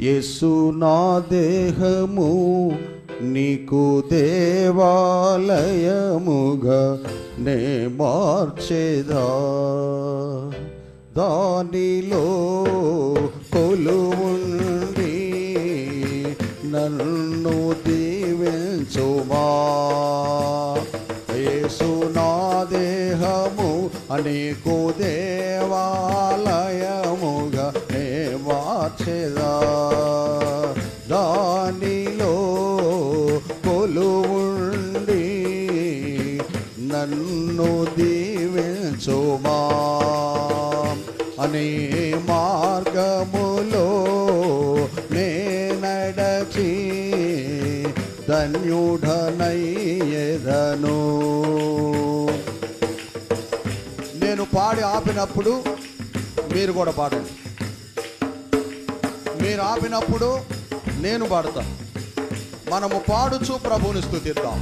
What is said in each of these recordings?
యేసు నా దేహము నీకు దేవాలయముగా నే మార్చేదా. దానిలో కొలువుండి నన్ను దీవించుమా. యేసు నా దేహము అనేకు దేవాలయ దానిలో కొలువుండి నన్ను దీవించుమా అనే మార్గములో నేనడచి ధన్యుడనయ్యదను. నేను పాడి ఆపినప్పుడు మీరు కూడా పాడండి. మీరు ఆపినప్పుడు నేను పాడతా. మనము పాడుచు ప్రభుని స్థుతిద్దాం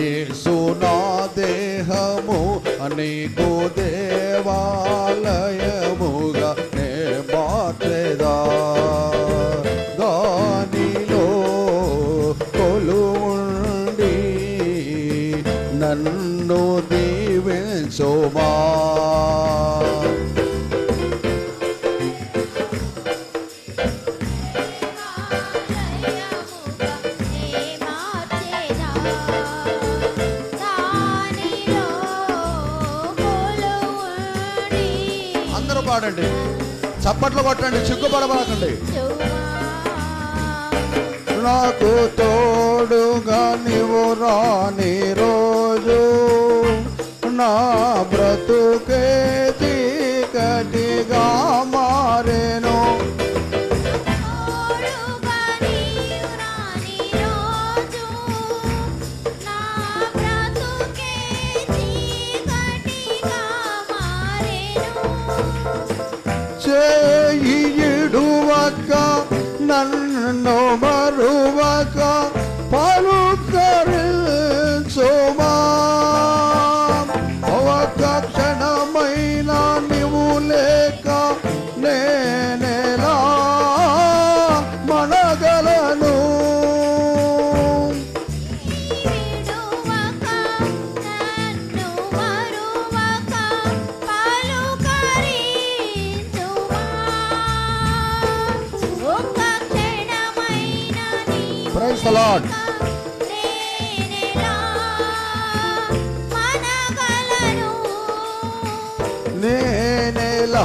యేసు నా దేహము అనేకు దేవాలయముగా నే మార్చెదా. దానిలో కొలుండి నన్ను దీవించోమా అందరూ పాడండి. చప్పట్లు కొట్టండి సిగ్గుపడబాకండి నాకు తోడుగా నీవు రాని రోజు నా బ్రతుకే ಜಯಿಡುವಕ ನನ್ನೊಬರುವಕ ಪರುತ್ತರೆ ಸೋಮ The Lord. నేనెలా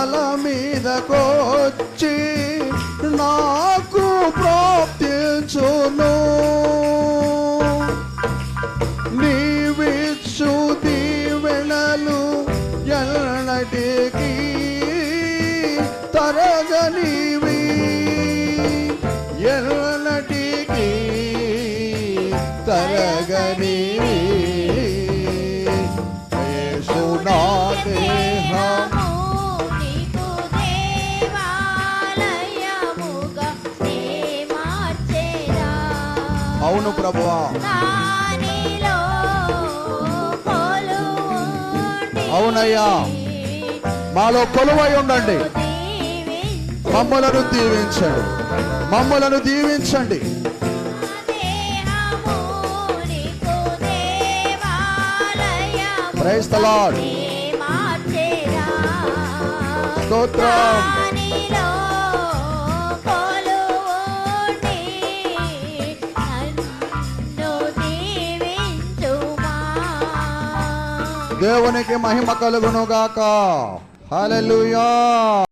తల మీదకొచ్చి నాకు ప్రాప్తించును. నీవిచ్చు దీవెనలు ఎన్నటికీ తరగనివి అవును ప్రభువా. అవునయ్యా. మాలో కొలువై ఉండండి. మమ్మలను దీవించండి. మమ్మలను దీవించండి. Lord. స్తోత్రం. దేవునికి మహిమ కలుగును గాక హల్లెలూయా